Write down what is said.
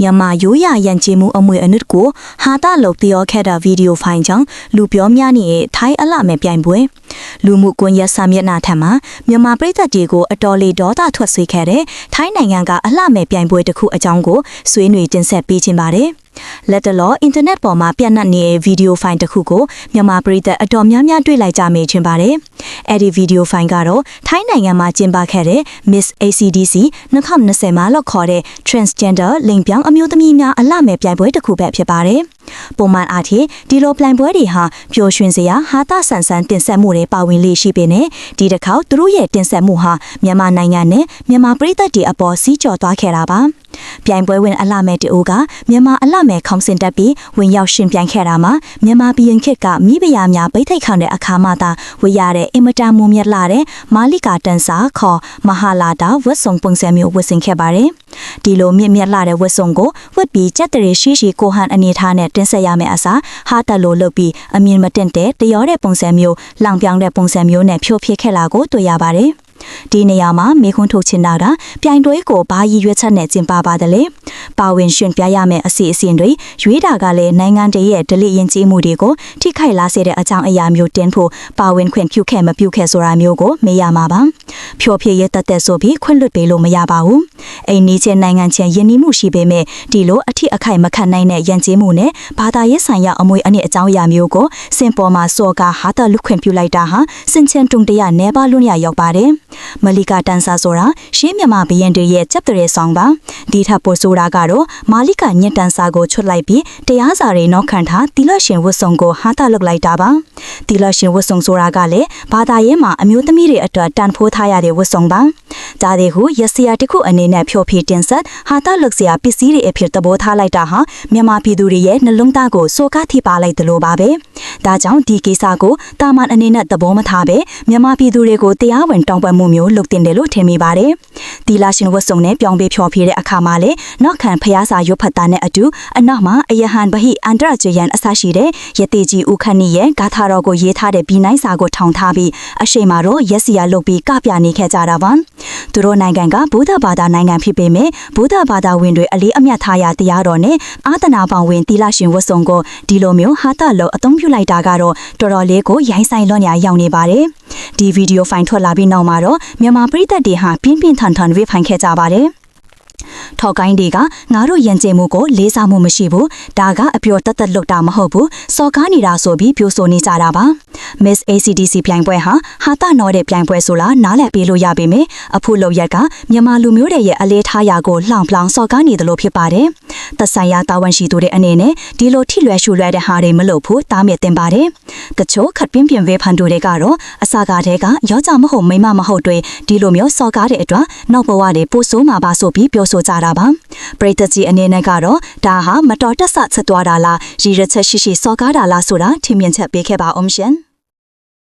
မြန်မာရိုးရာယဉ်ကျေးမှုအမွေအနှစ်ကိုဟာတာလုပ်ပြောခဲ့တဲ့ဗီဒီယိုဖိုင်ကြောင့်လူပြောများနေတဲ့ထိုင်းအလှမဲ့ပြိုင်ပွဲ လူမှုကွန်ရက်စာမျက်နှာထက်မှာမြန်မာပြည်သက်တွေကိုအတော်လေးဒေါသထွက်စေခဲ့တဲ့ထိုင်းနိုင်ငံကအလှမဲ့ပြိုင်ပွဲတစ်ခုအကြောင်းကိုဆွေးနွေးတင်ဆက်ပေးခြင်းပါတယ်လက်တလောအင်တာနက်ပေါ်မှာပြန့်နှံ့နေတဲ့ဗီဒီယိုဖိုင်တစ်ခုကိုမြန်မာပြည်သက်အတော်များများတွေ့လိုက်ကြမိချင်ပါတယ်။အဲ့ဒီဗီဒီယိုဖိုင်ကတော့ထိုင်းနိုင်ငံမှာကျင်းပခဲ့တဲ့ Miss ACDC 2020မှာလောက်ခေါ်တဲ့ Transgender လိင်ပြောင်းအမျိုးသမီးများအလှမဲ့ပြိုင်ပွဲတစ်ခုပဲဖြစ်ပါတယ်။ ပုံမှန်အားဖြင့်ဒီလိုပြိုင်ပွဲတွေဟာပျော်ရွှင်စရာဟာတာဆန်ဆန်တင်ဆက်မှုတွေပါဝင်လေရှိပေနဲ့ဒီတစ်ခေါက်သူတို့ရဲ့တင်ဆက်မှုဟာမြန်မာနိုင်ငံနဲ့မြန်မာပြည်သက်တွေအပေါ်စီးကြော်သွားခဲ့တာပါ။ပြိုင်ပွဲဝင်အလှမဲ့တူကမြန်မာအလှမဲ့ခေါင်းစဉ်တက်ပြီးဝင်ရောက်ရှင်ပြိုင်ခဲ့တာမှာမြန်မာပြည်ရင်ခစ်ကမိဖုရားများဗိတ်ထိတ်ခံတဲ့အခါမှသာဝေရတဲ့အင်မတန်မွန်မြတ်လာတဲ့မာလီကာတန်စာခေါ်မဟာလာတာဝတ်စုံပုံစံမျိုးဝတ်ဆင်ခဲ့ပါတယ်။ ဒီလိုမြင့်မြတ်လာတဲ့ဝတ်စုံကိုဝတ်ပြီးကြက်တရေရှိရှိကိုဟန်အနေထားနဲ့တင်ဆက်ရမယ့်အစားဟာတက်လိုလုပ်ပြီးအမြင်မတင်တဲ့တရောတဲ့ပုံစံမျိုးလောင်ပြောင်တဲ့ပုံစံမျိုးနဲ့ဖြိုးဖြစ်ခဲ့လာကိုတွေ့ရပါတယ်။ ဒီနေရာမှာမေခွန်းထုတ်ချင်တာကပြိုင်ပွဲကိုဘာရည်ရွယ်ချက်နဲ့ကျင်းပပါတယ်လေပါဝင်ရှင်ပြရမယ့်အစီအစဉ်တွေရွေးတာကလည်းနိုင်ငံတည်းရဲ့ဒလိရင်ကြီးမှုတွေကိုထိခိုက်လာစေတဲ့အကြောင်းအရာမျိုးတင်ဖို့ပါဝင်ခွင့်ပြုခဲ့မပြုခဲ့ဆိုတာမျိုးကိုမေးရမှာပါဖြောဖြစ်ရတတ်တဲ့ဆိုပြီးခွင့်လွှတ်ပေးလို့မရပါဘူးအိမ်နီးချင်းနိုင်ငံချင်းယဉ်နီးမှုရှိပေမဲ့ဒီလိုအထစ်အခိုက်မခံနိုင်တဲ့ယဉ်ကျေးမှုနဲ့ဘာသာရေးဆိုင်ရာအမွေအနှစ်အကြောင်းအရာမျိုးကိုစင်ပေါ်မှာစော်ကာဟာတာလူခွင့်ပြုလိုက်တာဟာစင်ချန်တုံတရနဲပါလွန်းရရောက်ပါတယ်မလီကာတန်ဆာဆိုတာရှင်းမြန်မာဘရင်တွေရဲ့ကြက်တဲ့ဆောင်ပါဒီထပ်ပို့ဆိုတာကတော့မာလီကာညက်တန်ဆာကိုချွတ်လိုက်ပြီးတရားစာတွေနောက်ခံထားတီလရှင်ဝတ်စုံကိုဟာတာလုပ်လိုက်တာပါတီလရှင်ဝတ်စုံဆိုတာကလည်းဘာသာရေးမှာအမျိုးသမီးတွေအတွက်တန်ဖိုးထားရတဲ့ဝတ်စုံပါ ဒါတွေဟုရစီယာတစ်ခုအနေနဲ့ဖြောဖြေတင်ဆက်ဟာတာလုပ်စရာပစ္စည်းတွေအဖြစ်သဘောထားလိုက်တာဟာမြန်မာပြည်သူတွေရဲ့နှလုံးသားကိုစိုးကားထိပါလိုက်တယ်လို့ပါပဲဒါကြောင့်ဒီကိစ္စကိုတာမန်အနေနဲ့သဘောမထားပဲမြန်မာပြည်သူတွေကိုတရားဝင်တောင်းပန်မှုမျိုးလုပ်တင်တယ်လို့ထင်မိပါတယ်။ဒီလာရှင်ဝတ်စုံနဲ့ပြောင်းပေးဖြောပြတဲ့အခါမှာလေနောက်ခံဖျားစာရွတ်ဖတ်တာနဲ့အတူအနောက်မှာအယဟန်ဗဟိအန္တရကျယန်အစရှိတဲ့ယတိကြီးဦးခန့်နီရဲ့ဂါထာတော်ကိုရေးထားတဲ့ဘီနိုင်စာကိုထောင်ထားပြီးအရှိန်မှာတော့ရက်စီယာလုပ်ပြီးကပြနေခဲ့ကြတာပါ။ သူတို့နိုင်ငံကဗုဒ္ဓဘာသာနိုင်ငံဖြစ်ပေမဲ့ဗုဒ္ဓဘာသာဝင်တွေအလေးအမြတ်ထားရတရားတော်နဲ့အာသနာပေါင်ဝင်တီလာရှင်ဝတ်စုံကိုဒီလိုမျိုးဟာတာလို့အသုံးပြုလိုက်တာကတော့တော်တော်လေးကိုရိုင်းဆိုင်လွန်ညာရောက်နေပါတယ်။ဒီဗီဒီယိုဖိုင်ထွက်လာပြီးနောက်မှာတော့မြန်မာပြည်သက်တွေဟာပြင်းပြင်းထန်ထန်ဝေဖန်ခဲ့ကြပါတယ်။ ထောက်ကိုင်းတွေကငါတို့ယဉ်ကျေးမှုကိုလေးစားမှုမရှိဘူးဒါကအပြောတတ်တတ်လွတ်တာမဟုတ်ဘူးစော်ကားနေတာဆိုပြီးပြောဆိုနေကြတာပါ Miss ACDC ပြိုင်ပွဲဟာဟာတာနော်တဲ့ပြိုင်ပွဲဆိုလားနားလည်ပေးလို့ရပေမယ့်အဖို့လောက်ရက်ကမြန်မာလူမျိုးတွေရဲ့အလေးထားရာကိုလှောင်ပလောင်စော်ကားနေတယ်လို့ဖြစ်ပါတယ် သက်ဆိုင်ရာတာဝန်ရှိသူတွေအနေနဲ့ဒီလိုထိလွယ်ရှုလွယ်တဲ့ဟာတွေမလုပ်ဖို့တားမြစ်တင်ပါတယ်တချို့ခတ်ပြင်းပြင်းဝေဖန်သူတွေကတော့အစာကားတဲ့ကယောက်ျားမဟုတ်မိန်းမမဟုတ်တွေဒီလိုမျိုးစော်ကားတဲ့အတွက်နောက်ဘဝတွေပို့ဆိုးမှာပါဆိုပြီးပြောဆိုကြတာပါပရိသတ်ကြီးအနေနဲ့ကတော့ဒါဟာမတော်တဆဆက်သွားတာလားရည်ရချက်ရှိရှိစော်ကားတာလားဆိုတာထင်မြင်ချက်ပေးခဲ့ပါအောင်ရှင်